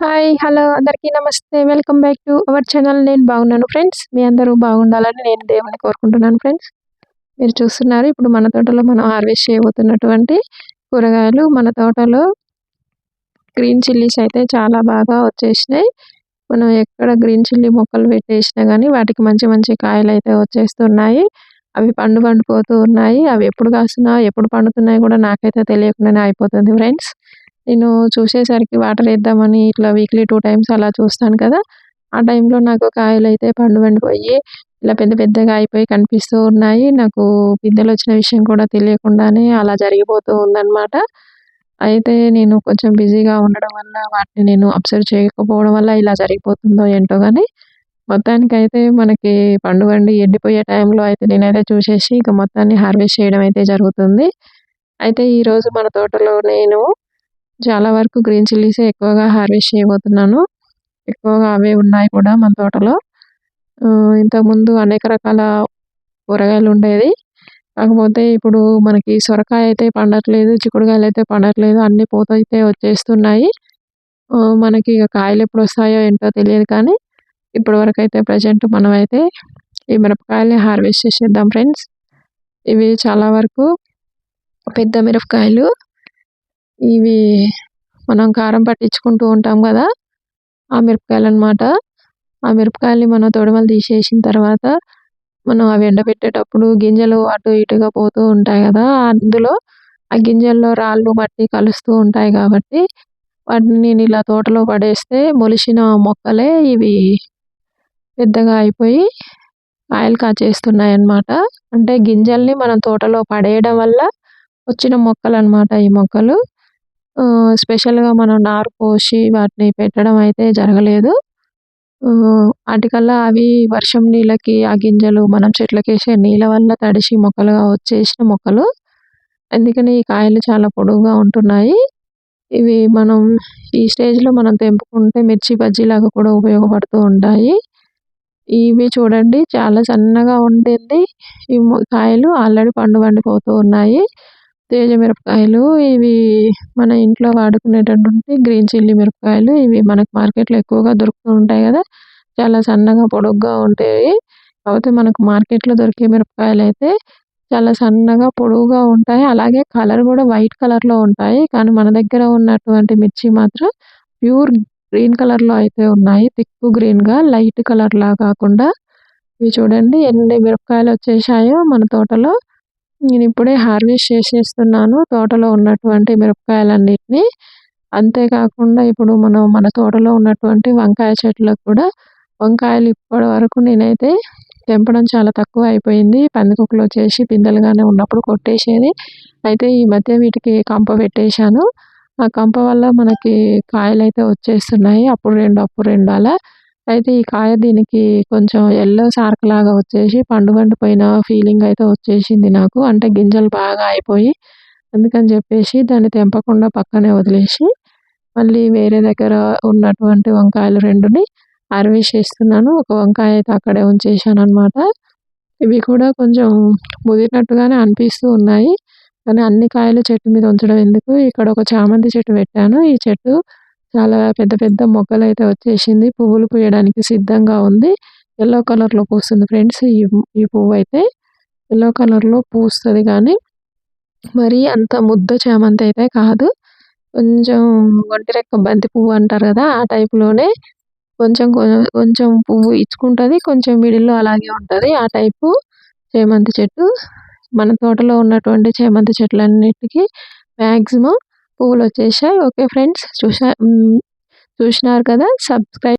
Hi hello అందరికీ నమస్తే. Welcome back to our channel నేను బాగున్నాను ఫ్రెండ్స్ మీ అందరూ బాగుండాలని నేను దేవుని కోరుకుంటున్నాను ఫ్రెండ్స్ మీరు చూస్తున్నారు ఇప్పుడు మన తోటలో మనం హార్వెస్ట్ చేయబోతున్నటువంటి కూరగాయలు. మన తోటలో గ్రీన్ చిల్లీస్ అయితే చాలా బాగా వచ్చేసినాయి. మనం ఎక్కడ గ్రీన్ చిల్లీ మొక్కలు పెట్టేసినా కానీ వాటికి మంచి మంచి కాయలు అయితే వచ్చేస్తున్నాయి. అవి పండు పండిపోతూ ఉన్నాయి. అవి ఎప్పుడు కాస్తున్నా ఎప్పుడు పండుతున్నాయి కూడా నాకైతే తెలియకుండానే అయిపోతుంది ఫ్రెండ్స్ నేను చూసేసరికి వాటర్ వేద్దామని ఇట్లా వీక్లీ టూ టైమ్స్ అలా చూస్తాను కదా ఆ టైంలో నాకు కాయలు అయితే పండు పండిపోయి ఇలా పెద్ద పెద్దగా అయిపోయి కనిపిస్తూ ఉన్నాయి. నాకు పిందెలు వచ్చిన విషయం కూడా తెలియకుండానే అలా జరిగిపోతూ ఉందన్నమాట. అయితే నేను కొంచెం బిజీగా ఉండడం వల్ల వాటిని నేను అబ్జర్వ్ చేయకపోవడం వల్ల ఇలా జరిగిపోతుందో ఏంటో కానీ మొత్తానికైతే మనకి పండు వండి ఎండిపోయే టైంలో అయితే నేనైతే చూసేసి ఇక మొత్తాన్ని హార్వెస్ట్ చేయడం అయితే జరుగుతుంది. అయితే ఈరోజు మన తోటలో నేను చాలా వరకు గ్రీన్ చిల్లీసే ఎక్కువగా హార్వెస్ట్ చేయబోతున్నాను. ఎక్కువగా అవే ఉన్నాయి కూడా మన తోటలో. ఇంతకుముందు అనేక రకాల కూరగాయలు ఉండేది కాకపోతే ఇప్పుడు మనకి సొరకాయ అయితే పండట్లేదు చిక్కుడుకాయలు అయితే పండట్లేదు అన్ని పూత అయితే వచ్చేస్తున్నాయి. మనకి ఇక కాయలు ఎప్పుడు వస్తాయో ఏంటో తెలియదు కానీ ఇప్పటి వరకు అయితే ప్రజెంట్ మనం అయితే ఈ మిరపకాయలు హార్వెస్ట్ చేసేద్దాం ఫ్రెండ్స్. ఇవి చాలా వరకు పెద్ద మిరపకాయలు. ఇవి మనం కారం పట్టించుకుంటూ ఉంటాం కదా ఆ మిరపకాయలు అనమాట ఆ మిరపకాయల్ని మనం తొడమలు తీసేసిన తర్వాత మనం అవి ఎండబెట్టేటప్పుడు గింజలు అటు ఇటుగా పోతూ ఉంటాయి కదా అందులో ఆ గింజల్లో రాళ్ళు మట్టి కలుస్తూ ఉంటాయి కాబట్టి వాటిని నేను ఇలా తోటలో పడేస్తే మొలిచిన మొక్కలే ఇవి పెద్దగా అయిపోయి కాయలు కాచేస్తున్నాయి అన్నమాట అంటే గింజల్ని మనం తోటలో పడేయడం వల్ల వచ్చిన మొక్కలు అనమాట ఈ మొక్కలు. స్పెషల్గా మనం నారు పోసి వాటిని పెట్టడం అయితే జరగలేదు. వాటికల్లా అవి వర్షం నీళ్ళకి ఆ గింజలు మనం చెట్లకి వేసే నీళ్ళ వల్ల తడిసి మొక్కలుగా వచ్చేసిన మొక్కలు. అందుకని ఈ కాయలు చాలా పొడవుగా ఉంటున్నాయి. ఇవి మనం ఈ స్టేజ్లో మనం తెంపుకుంటే మిర్చి బజ్జీలాగా కూడా ఉపయోగపడుతూ ఉంటాయి. ఇవి చూడండి చాలా సన్నగా ఉండేది. ఈ కాయలు ఆల్రెడీ పండు పండిపోతూ ఉన్నాయి. తేజ మిరపకాయలు ఇవి మన ఇంట్లో వాడుకునేటటువంటి గ్రీన్ చిల్లీ మిరపకాయలు ఇవి మనకు మార్కెట్లో ఎక్కువగా దొరుకుతూ ఉంటాయి కదా. చాలా సన్నగా పొడుగ్గా ఉంటాయి. కాకపోతే మనకు మార్కెట్లో దొరికే మిరపకాయలు అయితే చాలా సన్నగా పొడవుగా ఉంటాయి. అలాగే కలర్ కూడా వైట్ కలర్లో ఉంటాయి. కానీ మన దగ్గర ఉన్నటువంటి మిర్చి మాత్రం ప్యూర్ గ్రీన్ కలర్లో అయితే ఉన్నాయి. థిక్ గ్రీన్గా లైట్ కలర్లా కాకుండా. ఇవి చూడండి ఎన్ని మిరపకాయలు వచ్చేసాయో మన తోటలో. నేను ఇప్పుడే హార్వెస్ట్ చేసేస్తున్నాను. తోటలో ఉన్నటువంటి మిరపకాయలన్నిటిని. అంతేకాకుండా ఇప్పుడు మనం మన తోటలో ఉన్నటువంటి వంకాయ చెట్లకు కూడా వంకాయలు ఇప్పటి వరకు నేనైతే తెంపడం చాలా తక్కువ అయిపోయింది. పందికొక్కలు వచ్చేసి పిందెలుగానే ఉన్నప్పుడు కొట్టేసేది. అయితే ఈ మధ్య వీటికి కంప పెట్టేశాను. ఆ కంప వల్ల మనకి కాయలు అయితే వచ్చేస్తున్నాయి. అప్పుడు రెండు అప్పుడు రెండు అలా అయితే ఈ కాయ దీనికి కొంచెం ఎల్లో సార్క్ లాగా వచ్చేసి పండు పండిపోయిన ఫీలింగ్ అయితే వచ్చేసింది నాకు. అంటే గింజలు బాగా అయిపోయి అందుకని చెప్పేసి దాన్ని తెంపకుండా పక్కనే వదిలేసి మళ్ళీ వేరే దగ్గర ఉన్నటువంటి వంకాయలు రెండుని హార్వెస్ట్ చేస్తున్నాను. ఒక వంకాయ అయితే అక్కడే ఉంచేసాను అనమాట ఇవి కూడా కొంచెం ముదిరినట్టుగానే అనిపిస్తూ ఉన్నాయి. కానీ అన్ని కాయలు చెట్టు మీద ఉంచడం ఎందుకు? ఇక్కడ ఒక చామంతి చెట్టు పెట్టాను. ఈ చెట్టు చాలా పెద్ద పెద్ద మొగ్గలు అయితే వచ్చేసింది. పువ్వులు పూయడానికి సిద్ధంగా ఉంది. ఎల్లో కలర్లో పూస్తుంది ఫ్రెండ్స్ ఈ ఈ పువ్వు అయితే. ఎల్లో కలర్లో పూస్తుంది కానీ మరి అంత ముద్ద చామంతి అయితే కాదు. కొంచెం ఒంటిరెక్క బంతి పువ్వు అంటారు కదా ఆ టైప్లోనే కొంచెం కొంచెం పువ్వు ఇచ్చుకుంటుంది కొంచెం మిడిల్లో అలాగే ఉంటుంది. ఆ టైపు చేమంతి చెట్టు. మన తోటలో ఉన్నటువంటి చేమంతి చెట్లన్నిటికీ మ్యాక్సిమం పువ్వులు వచ్చేసాయి. ఓకే ఫ్రెండ్స్ చూసా చూసినారు కదా? సబ్స్క్రైబ్